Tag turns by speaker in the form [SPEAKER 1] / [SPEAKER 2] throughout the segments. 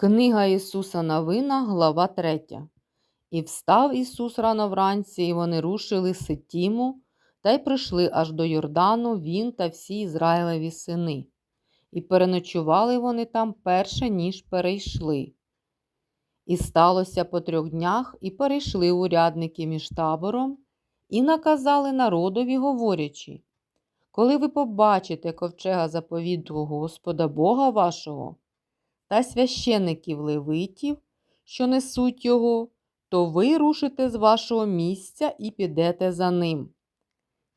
[SPEAKER 1] Книга Ісуса Новина, глава 3. І встав Ісус рано вранці, і вони рушили Ситіму, та й прийшли аж до Йордану він та всі Ізраїлеві сини. І переночували вони там перше, ніж перейшли. І сталося по трьох днях, і перейшли урядники між табором, і наказали народові, говорячи: Коли ви побачите ковчега заповіту Господа Бога вашого, та священиків левитів, що несуть його, то ви рушите з вашого місця і підете за ним.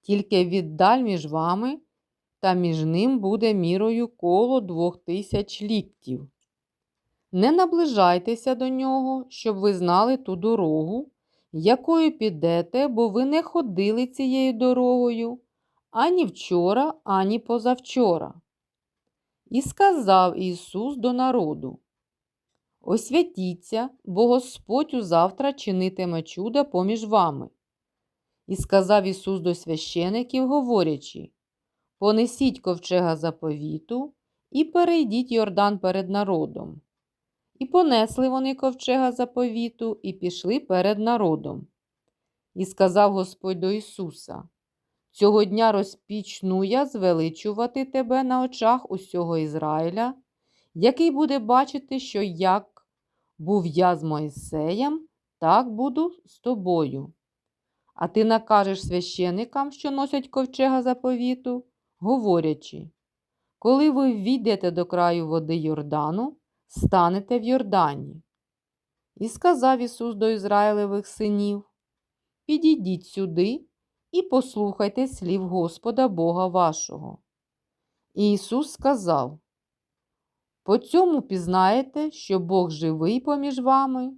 [SPEAKER 1] Тільки віддаль між вами та між ним буде мірою коло двох тисяч ліктів. Не наближайтеся до нього, щоб ви знали ту дорогу, якою підете, бо ви не ходили цією дорогою ані вчора, ані позавчора. І сказав Ісус до народу: Освятіться, бо Господь узавтра чинитиме чуда поміж вами. І сказав Ісус до священиків, говорячи: Понесіть ковчега заповіту і перейдіть Йордан перед народом. І понесли вони ковчега заповіту і пішли перед народом. І сказав Господь до Ісуса: Цього дня розпічну я звеличувати тебе на очах усього Ізраїля, який буде бачити, що як був я з Моїсеєм, так буду з тобою. А ти накажеш священикам, що носять ковчега заповіту, говорячи, коли ви війдете до краю води Йордану, станете в Йордані. І сказав Ісус до Ізраїлевих синів: Підійдіть сюди і послухайте слів Господа Бога вашого. Ісус сказав: По цьому пізнаєте, що Бог живий поміж вами,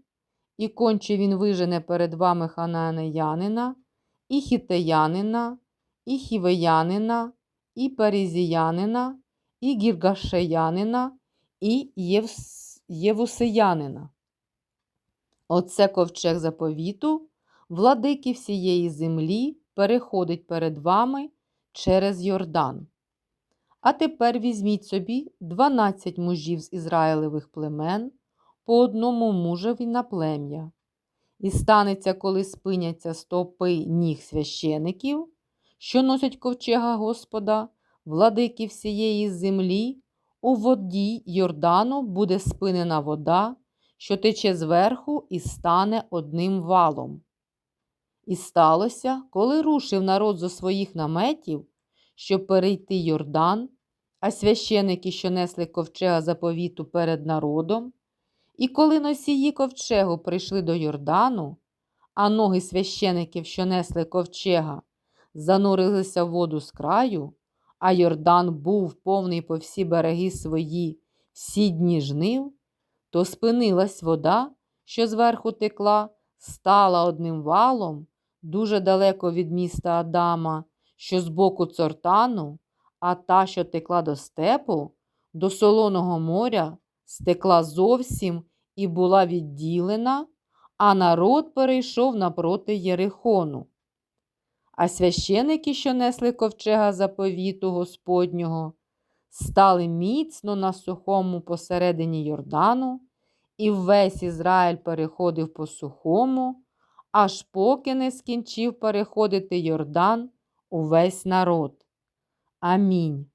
[SPEAKER 1] і конче Він вижене перед вами хананеянина, і хітеянина, і хівеянина, і парізіянина, і гіргашеянина, і євусеянина. Оце ковчег заповіту, владики всієї землі переходить перед вами через Йордан. А тепер візьміть собі 12 мужів з Ізраїлевих племен, по одному мужеві на плем'я. І станеться, коли спиняться стопи ніг священиків, що носять ковчега Господа, владики всієї землі, у воді Йордану буде спинена вода, що тече зверху і стане одним валом. І сталося, коли рушив народ зо своїх наметів, щоб перейти Йордан, а священики, що несли ковчега заповіту перед народом, і коли носії ковчегу прийшли до Йордану, а ноги священиків, що несли ковчега, занурилися в воду з краю, а Йордан був повний по всі береги свої всі дні жнив, то спинилась вода, що зверху текла, стала одним валом дуже далеко від міста Адама, що з боку цортану, а та, що текла до степу, до солоного моря, стекла зовсім і була відділена, а народ перейшов напроти Єрихону. А священики, що несли ковчега заповіту Господнього, стали міцно на сухому посередині Йордану, і весь Ізраїль переходив по сухому аж поки не скінчив переходити Йордан увесь народ. Амінь.